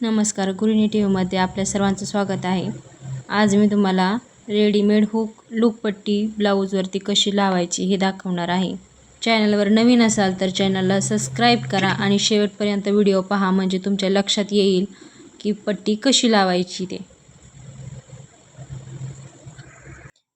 नमस्कार गृहिणी टी व्हीमध्ये आपल्या सर्वांचं स्वागत आहे. आज मी तुम्हाला रेडीमेड हुक लूकपट्टी ब्लाऊजवरती कशी लावायची हे दाखवणार आहे. चॅनलवर नवीन असाल तर चॅनलला सबस्क्राईब करा आणि शेवटपर्यंत व्हिडिओ पहा म्हणजे तुमच्या लक्षात येईल की पट्टी कशी लावायची ते.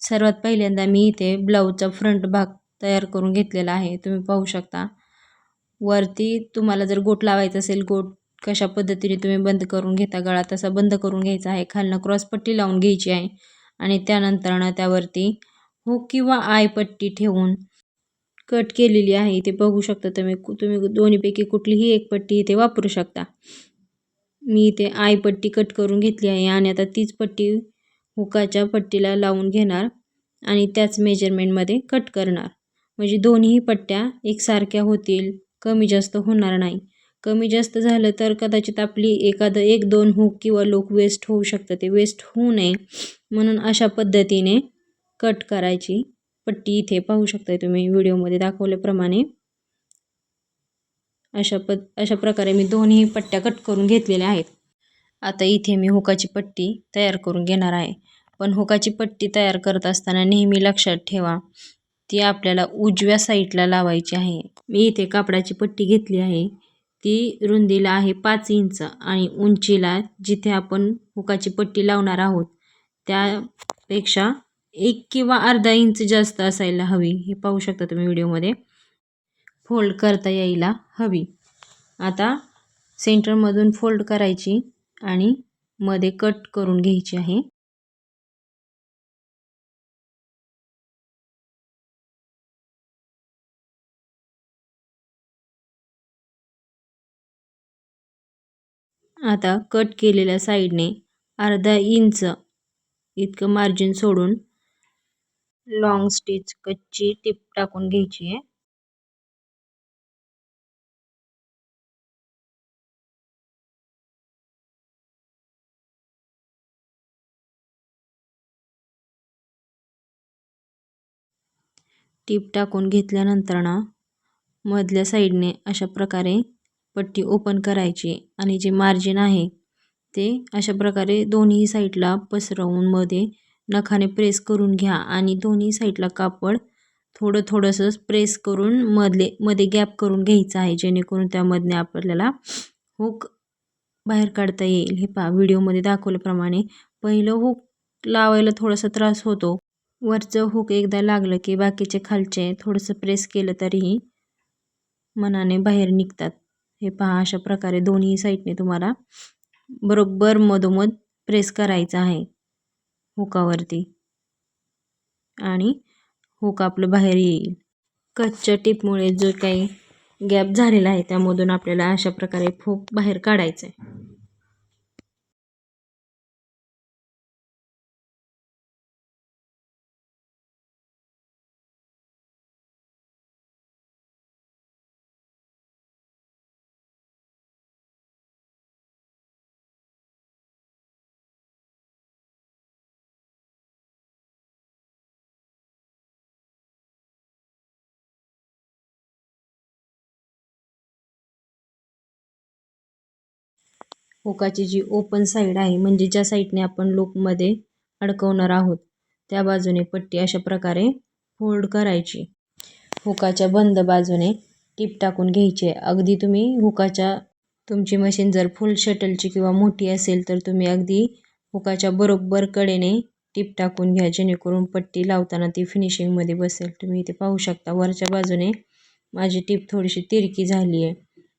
सर्वात पहिल्यांदा मी इथे ब्लाऊजचा फ्रंट भाग तयार करून घेतलेला आहे. तुम्ही पाहू शकता. वरती तुम्हाला जर गोट लावायचं असेल गोट कशा पद्धतीने तुम्ही बंद करून घेता गळा तसा बंद करून घ्यायचा आहे. खालनं क्रॉसपट्टी लावून घ्यायची आहे आणि त्यानंतरनं त्यावरती हुक किंवा आयपट्टी ठेवून कट केलेली आहे. इथे बघू शकता तुम्ही तुम्ही दोन्हीपैकी कुठलीही एक पट्टी इथे वापरू शकता. मी इथे आयपट्टी कट करून घेतली आहे आणि आता तीच पट्टी हुकाच्या पट्टीला लावून घेणार आणि त्याच मेजरमेंटमध्ये कट करणार. म्हणजे दोन्ही पट्ट्या एकसारख्या होतील कमी जास्त होणार नाही. कमी जास्त झालं तर कदाचित आपली एखादं एक दोन हुक किंवा लोक वेस्ट होऊ शकतं ते वेस्ट होऊ नये म्हणून अशा पद्धतीने कट करायची पट्टी इथे पाहू शकता तुम्ही. व्हिडिओमध्ये दाखवल्याप्रमाणे अशा पद अशा प्रकारे मी दोन्ही पट्ट्या कट करून घेतलेल्या आहेत. आता इथे मी हुकाची पट्टी तयार करून घेणार आहे. पण हुकाची पट्टी तयार करत असताना नेहमी लक्षात ठेवा ती आपल्याला उजव्या साईडला लावायची आहे. मी इथे कापडाची पट्टी घेतली आहे. ती रुंदीला आहे पाच इंच आणि उंचीला जिथे आपण हुकाची पट्टी लावणार आहोत त्यापेक्षा एक किंवा अर्धा इंच जास्त असायला हवी. हे पाहू शकता तुम्ही व्हिडिओमध्ये. फोल्ड करता यायला हवी. आता सेंटरमधून फोल्ड करायची आणि मध्ये कट करून घ्यायची आहे. आता कट केलेल्या साईडने अर्धा इंच इतकं मार्जिन सोडून लॉंग स्टिच कच्ची टिप टाकून घ्यायची आहे. टीप टाकून घेतल्यानंतर ना मधल्या साईडने अशा प्रकारे पट्टी ओपन करायची आणि जे मार्जिन आहे ते अशा प्रकारे दोन्ही साईडला पसरवून मध्ये नखाने प्रेस करून घ्या आणि दोन्ही साईडला कापड थोडं थोडंसं प्रेस करून मधले मध्ये गॅप करून घ्यायचं आहे जेणेकरून त्यामधने आपल्याला हुक बाहेर काढता येईल. हे पहा व्हिडिओमध्ये दाखवल्याप्रमाणे पहिलं हुक लावायला थोडासा त्रास होतो. वरचं हुक एकदा लागलं की बाकीचे खालचे थोडंसं प्रेस केलं तरीही मनाने बाहेर निघतात. हे पहा अशा प्रकारे दोन्ही साईडने तुम्हाला बरोबर मधोमध प्रेस करायचं आहे हुकावरती. आणि हुक आपलं बाहेर येईल. कच्च्या टिपमुळे जो काही गॅप झालेला आहे त्यामधून आपल्याला अशा प्रकारे हुक बाहेर काढायचं आहे हुकाची जी ओपन साईड आहे म्हणजे ज्या साईडने आपण लूपमध्ये अडकवणार आहोत त्या बाजूने पट्टी अशा प्रकारे फोल्ड करायची. हुकाच्या बंद बाजूने टीप टाकून घ्यायची अगदी तुम्ही हुकाच्या तुमची मशीन जर फुल शटलची किंवा मोठी असेल तर तुम्ही अगदी हुकाच्या बरोबर कडेने टीप टाकून घ्या जेणेकरून पट्टी लावताना ती फिनिशिंगमध्ये बसेल. तुम्ही इथे पाहू शकता वरच्या बाजूने माझी टीप थोडीशी तिरकी झाली आहे.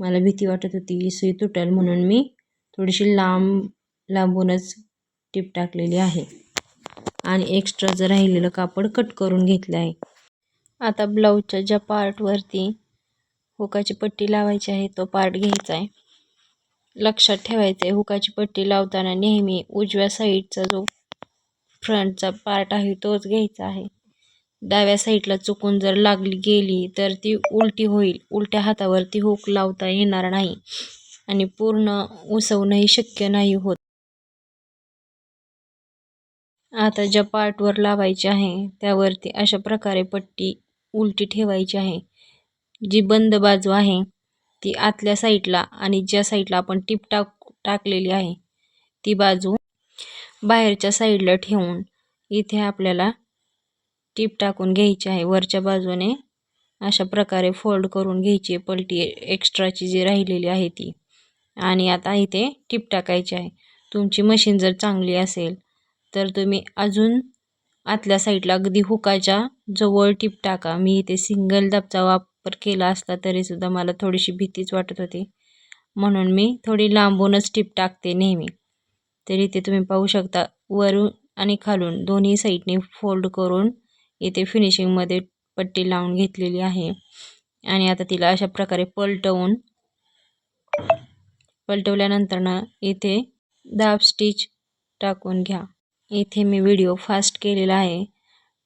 मला भीती वाटत होती सुई तुटेल म्हणून मी थोडीशी लांब लांबूनच टीप टाकलेली आहे. आणि एक्स्ट्रा जर राहिलेलं कापड कट करून घेतलं आहे. आता ब्लाऊजच्या ज्या पार्टवरती हुकाची पट्टी लावायची आहे तो पार्ट घ्यायचा आहे. लक्षात ठेवायचं आहे हुकाची पट्टी लावताना नेहमी उजव्या साईडचा जो फ्रंटचा पार्ट आहे तोच घ्यायचा आहे. डाव्या साईडला चुकून जर लागली गेली तर ती उलटी होईल. उलट्या हातावरती हुक लावता येणार नाही. आणि पूर्ण उसवणंही शक्य नाही होत. आता ज्या पार्टवर लावायचे आहे त्यावरती अशा प्रकारे पट्टी उलटी ठेवायची आहे. जी बंद बाजू आहे ती आतल्या साईडला आणि ज्या साईडला आपण टिप टाक टाकलेली आहे ती बाजू बाहेरच्या साईडला ठेवून इथे आपल्याला टीप टाकून घ्यायची आहे. वरच्या बाजूने अशा प्रकारे फोल्ड करून घ्यायची पलटी एक्स्ट्राची जी राहिलेली आहे ती. आणि आता इथे टीप टाकायची आहे. तुमची मशीन जर चांगली असेल तर तुम्ही अजून आतल्या साईडला अगदी हुकाच्या जवळ टीप टाका. मी इथे सिंगल दाबचा वापर केला असता तरीसुद्धा मला थोडीशी भीतीच वाटत होती. म्हणून मी थोडी लांबूनच टीप टाकते नेहमी. तर इथे तुम्ही पाहू शकता वरून आणि खालून दोन्ही साईडने फोल्ड करून इथे फिनिशिंगमध्ये पट्टी लावून घेतलेली आहे. आणि आता तिला अशा प्रकारे पलटवून पलटवल्यानंतर ना इथे दाब स्टिच टाकून घ्या. इथे मी व्हिडिओ फास्ट केलेला आहे.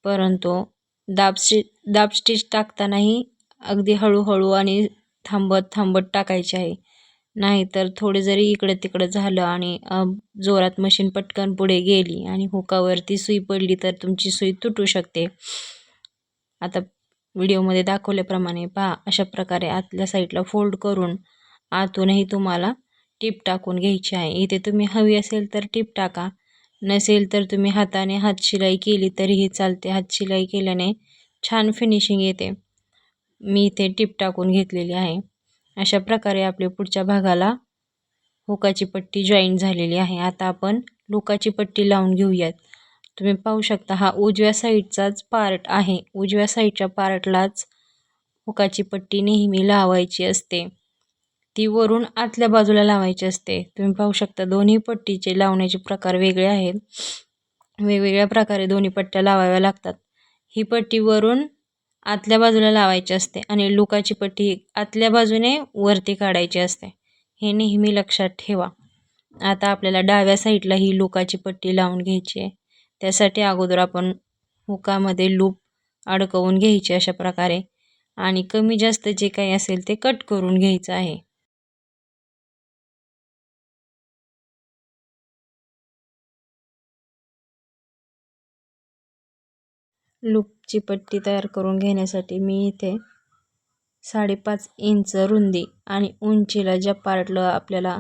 परंतु दाब स्टि दाब स्टिच टाकतानाही अगदी हळूहळू आणि थांबत थांबत टाकायचे आहे. नाहीतर थोडे जरी इकडं तिकडं झालं आणि जोरात मशीन पटकन पुढे गेली आणि हुकावरती सुई पडली तर तुमची सुई तुटू शकते. आता व्हिडिओमध्ये दाखवल्याप्रमाणे पहा अशा प्रकारे आतल्या साईडला फोल्ड करून आतूनही तुम्हाला टीप टाकून घ्यायची आहे. इथे तुम्ही हवी असेल तर टीप टाका. नसेल तर तुम्ही हाताने हातशिलाई केली तरीही चालते. हातशिलाई केल्याने छान फिनिशिंग येते. मी इथे टीप टाकून घेतलेली आहे. अशा प्रकारे आपल्या पुढच्या भागाला हुकाची पट्टी जॉईन झालेली आहे. आता आपण लुकाची पट्टी लावून घेऊयात. तुम्ही पाहू शकता हा उजव्या साईडचाच पार्ट आहे. उजव्या साईडच्या पार्टलाच हुकाची पट्टी नेहमी लावायची असते. ती वरून आतल्या बाजूला लावायची असते. तुम्ही पाहू शकता दोन्ही पट्टीचे लावण्याचे प्रकार वेगळे आहेत. वेगवेगळ्या प्रकारे दोन्ही पट्ट्या लावाव्या लागतात. ही पट्टी वरून आतल्या बाजूला लावायची असते आणि लुकाची पट्टी आतल्या बाजूने वरती काढायची असते. हे नेहमी लक्षात ठेवा. आता आपल्याला डाव्या साईडला ही लुकाची पट्टी लावून घ्यायची आहे. त्यासाठी अगोदर आपण हुकामध्ये लूप अडकवून घ्यायची अशा प्रकारे आणि कमी जास्त जे काही असेल ते कट करून घ्यायचं आहे. लूपची पट्टी तयार करून घेण्यासाठी मी इथे साडेपाच इंच रुंदी आणि उंचीला ज्या पार्टला आपल्याला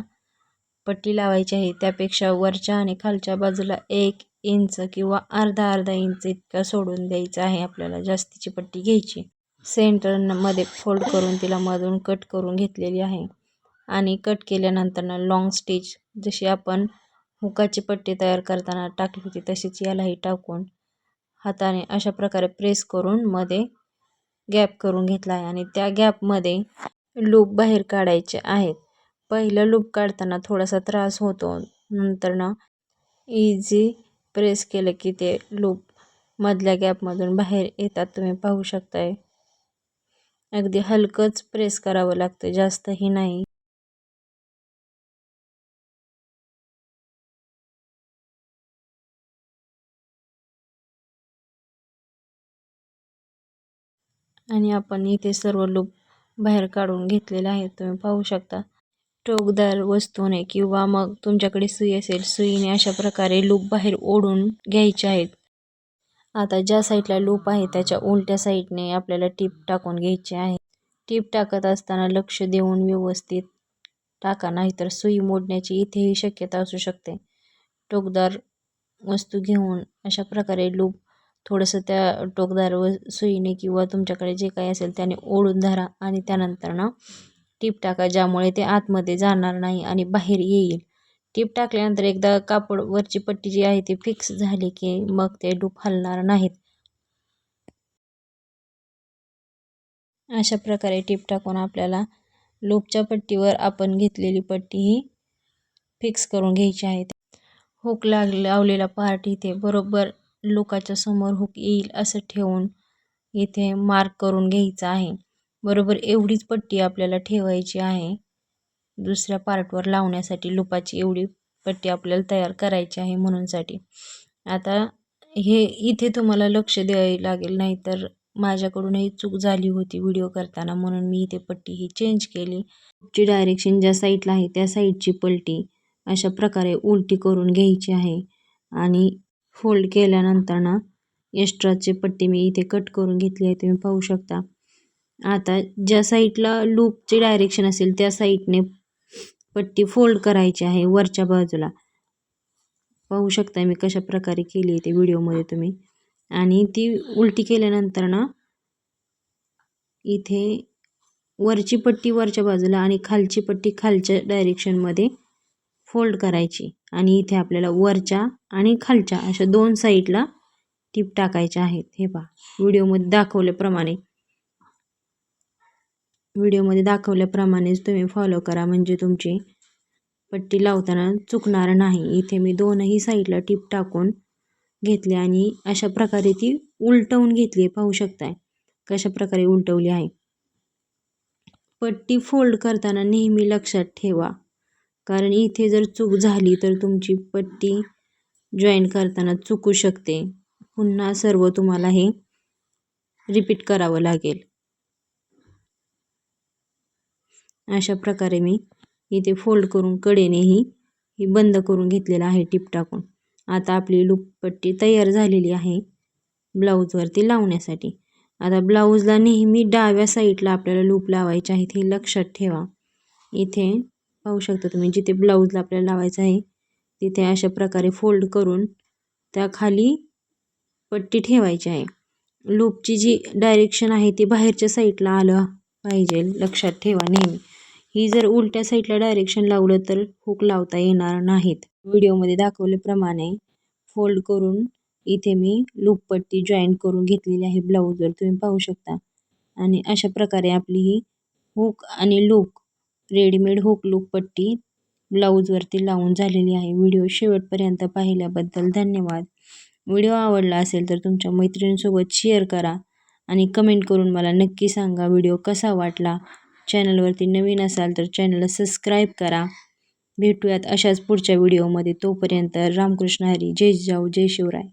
पट्टी लावायची आहे त्यापेक्षा वरच्या आणि खालच्या बाजूला एक इंच किंवा अर्धा अर्धा इंच इतका सोडून द्यायचं आहे आपल्याला जास्तीची पट्टी घ्यायची. सेंटरमध्ये फोल्ड करून तिला मधून कट करून घेतलेली आहे आणि कट केल्यानंतर लाँग लॉंग स्टिच जशी आपण हुकाची पट्टी तयार करताना टाकली होती तशीच यालाही टाकून हाताने अशा प्रकारे प्रेस करून मध्ये गॅप करून घेतला आहे आणि त्या गॅपमध्ये लूप बाहेर काढायचे आहेत. पहिलं लूप काढताना थोडासा त्रास होतो. नंतर ना इझी प्रेस केलं की ते लूप मधल्या गॅपमधून बाहेर येतात. तुम्ही पाहू शकताय. अगदी हलकंच प्रेस करावं लागतं. जास्तही नाही. आणि आपण इथे सर्व लूप बाहेर काढून घेतलेले आहेत. तुम्ही पाहू शकता. टोकदार वस्तूने किंवा मग तुमच्याकडे सुई असेल सुईने अशा प्रकारे लूप बाहेर ओढून घ्यायचे आहेत. आता ज्या साईडला लूप आहे त्याच्या उलट्या साईडने आपल्याला टीप टाकून घ्यायची आहे. टीप टाकत असताना लक्ष देऊन व्यवस्थित टाका नाहीतर सुई मोडण्याची इथेही शक्यता असू शकते. टोकदार वस्तू घेऊन अशा प्रकारे लूप थोडंसं त्या टोकदार व सुईने किंवा तुमच्याकडे जे काही असेल त्याने ओढून धरा आणि त्यानंतर ना टीप टाका ज्यामुळे ते आतमध्ये जाणार नाही आणि बाहेर येईल. टीप टाकल्यानंतर एकदा कापड वरची पट्टी जी आहे ती फिक्स झाली की मग ते डूप हलणार नाहीत. अशा प्रकारे टीप टाकून आपल्याला लूपच्या पट्टीवर आपण घेतलेली पट्टी ही फिक्स करून घ्यायची आहे. हुक लाग लावलेला पार्ट इथे बरोबर लोकाच्या समोर हुक येईल असं ठेवून इथे मार्क करून घ्यायचं आहे. बरोबर एवढीच पट्टी आपल्याला ठेवायची आहे. दुसऱ्या पार्टवर लावण्यासाठी लुपाची एवढी पट्टी आपल्याला तयार करायची आहे म्हणूनसाठी. आता हे इथे तुम्हाला लक्ष द्यावे लागेल नाही तर माझ्याकडूनही चूक झाली होती व्हिडिओ करताना म्हणून मी इथे पट्टी ही चेंज केली. ची डायरेक्शन ज्या साईडला आहे त्या साईडची पलटी अशा प्रकारे उलटी करून घ्यायची आहे. आणि फोल्ड केल्यानंतर ना एक्स्ट्राचे पट्टी मी इथे कट करून घेतली आहे तुम्ही पाहू शकता. आता ज्या साईडला लूपचे डायरेक्शन असेल त्या साईडने पट्टी फोल्ड करायची आहे वरच्या बाजूला. पाहू शकता मी कशा प्रकारे केली आहे ते व्हिडिओमध्ये तुम्ही. आणि ती उलटी केल्यानंतर ना इथे वरची पट्टी वरच्या बाजूला आणि खालची पट्टी खालच्या डायरेक्शनमध्ये फोल्ड करायची. आणि इथे आपल्याला वरच्या आणि खालच्या अशा दोन साईडला टीप टाकायच्या आहेत. हे पहा व्हिडिओमध्ये दाखवल्याप्रमाणे. व्हिडिओमध्ये दाखवल्याप्रमाणेच तुम्ही फॉलो करा म्हणजे तुमची पट्टी लावताना चुकणार नाही. इथे मी दोनही साईडला टीप टाकून घेतली आणि अशा प्रकारे ती उलटवून घेतली आहे. पाहू शकताय कशा प्रकारे उलटवली आहे. पट्टी फोल्ड करताना नेहमी लक्षात ठेवा. कारण इथे जर चूक झाली तर तुमची पट्टी जॉईन करताना चुकू शकते. पुन्हा सर्व तुम्हाला हे रिपीट करावं लागेल. अशा प्रकारे मी इथे फोल्ड करून कडेनेही ही बंद करून घेतलेलं आहे टिप टाकून. आता आपली लूप पट्टी तयार झालेली आहे ब्लाऊजवरती लावण्यासाठी. आता ब्लाऊजला नेहमी डाव्या साईडला आपल्याला लूप लावायचे आहेत हे लक्षात ठेवा. इथे पाहू शकता तुम्ही जिथे ब्लाऊजला आपल्याला लावायचं आहे तिथे अशा प्रकारे फोल्ड करून त्या खाली पट्टी ठेवायची आहे. लूपची जी डायरेक्शन आहे ती बाहेरच्या साईडला आलं पाहिजे लक्षात ठेवा नेहमी. ही जर उलट्या साईडला डायरेक्शन लावलं तर हुक लावता येणार नाहीत. व्हिडिओमध्ये दाखवल्याप्रमाणे फोल्ड करून इथे मी लूप पट्टी जॉईन करून घेतलेली आहे ब्लाऊजवर तुम्ही पाहू शकता. आणि अशा प्रकारे आपली ही हुक आणि लूक रेडीमेड हुक लूक पट्टी ब्लाऊजवरती लावून झालेली आहे. व्हिडिओ शेवटपर्यंत पाहिल्याबद्दल धन्यवाद. व्हिडिओ आवडला असेल तर तुमच्या मैत्रिणींसोबत शेअर करा आणि कमेंट करून मला नक्की सांगा व्हिडिओ कसा वाटला. चॅनलवरती नवीन असाल तर चॅनलला सबस्क्राईब करा. भेटूयात अशाच पुढच्या व्हिडिओमध्ये. तोपर्यंत रामकृष्ण हरी. जय जाऊ जय शिवराय.